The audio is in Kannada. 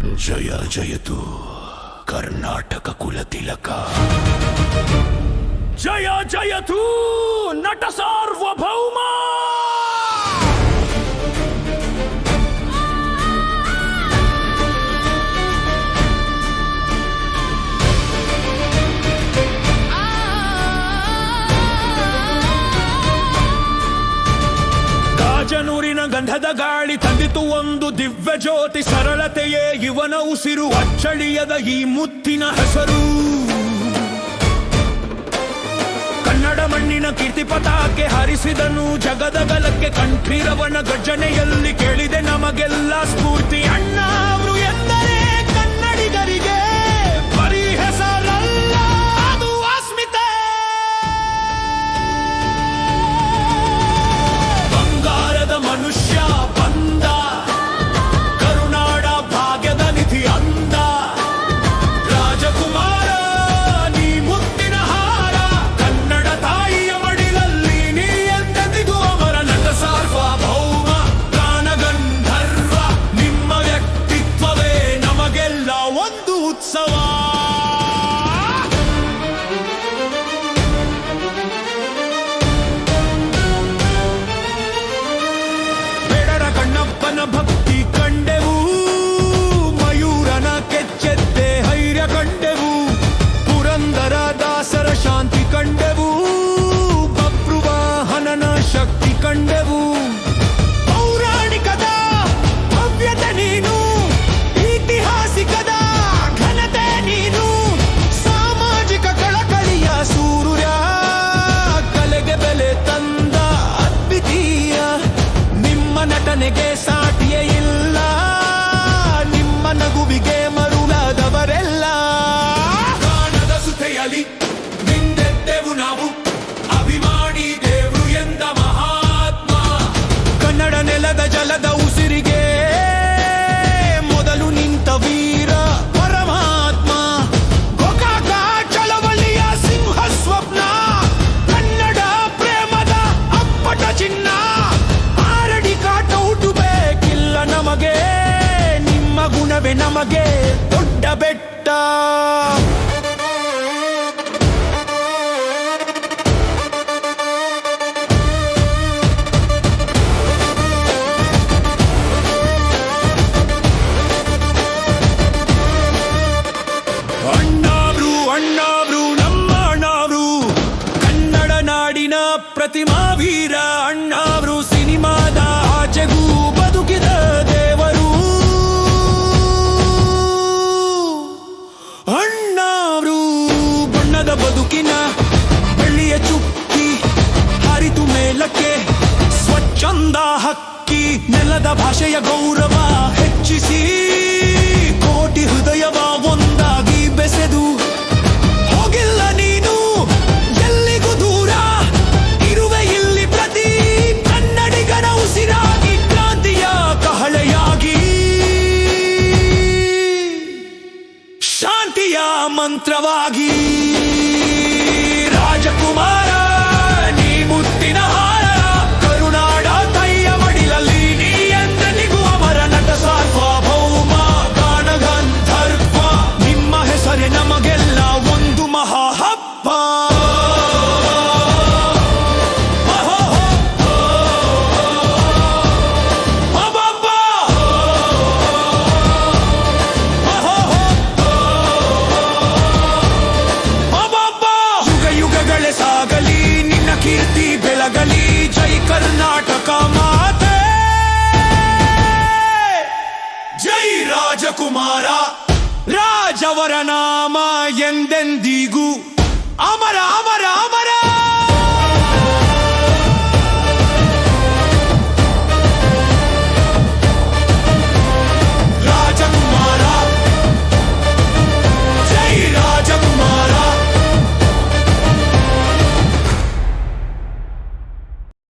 ಜಯ ಜಯತು ಕರ್ನಾಟಕ ಕುಲ ತಿಲಕ. ಜಯ ಜಯತು ನಟ ಸಾರ್ವಭೌಮ! ಕಾಜನೂರಿನ ಗಂಧದ ಗಾಳಿ ತಂದಿತು ಒಂದು ಜ್ಯೋತಿ ಸರಳತೆಯೇ ಇವನ ಉಸಿರು ಅಚ್ಚಳಿಯದ ಈ ಮುತ್ತಿನ ಹೆಸರು. ಕನ್ನಡ ಮಣ್ಣಿನ ಕೀರ್ತಿ ಪತಾಕೆ ಹರಿಸಿದನು, ಜಗದ ಗಲಕ್ಕೆ ಕಂಠೀರವನ ಗರ್ಜನೆಯಲ್ಲಿ ಕೇಳಿದೆ ನಮಗೆಲ್ಲ ಸ್ಫೂರ್ತಿ. ಅಣ್ಣ ನಿಮ್ಮ ನಮಗೆ ದೊಡ್ಡ ಬೆಟ್ಟ. ಅಣ್ಣಾವ್ರು ಅಣ್ಣಾವ್ರು ನಮ್ಮ ಕನ್ನಡ ನಾಡಿನ ಪ್ರತಿಮಾ ವೀರ ಅಣ್ಣಾವ್ರು ಭಾಷೆಯ ಗೌರವ ಹೆಚ್ಚಿಸಿ, ಕೋಟಿ ಹೃದಯವ ಒಂದಾಗಿ ಬೆಸೆದು. ಹೋಗಿಲ್ಲ ನೀನು, ಎಲ್ಲಿಗೂ ದೂರ? ಇರುವೆ ಇಲ್ಲಿ ಪ್ರತಿ ಕನ್ನಡಿಗನ ಉಸಿರಾಗಿ, ಕ್ರಾಂತಿಯ ಕಹಳೆಯಾಗಿ. ಶಾಂತಿಯ ಮಂತ್ರವಾಗಿ ರಾಜಕುಮಾರ ರಾಜವರ ನಾಮ ಎಂದೆಂದಿಗೂ ಅಮರ ಅಮರ.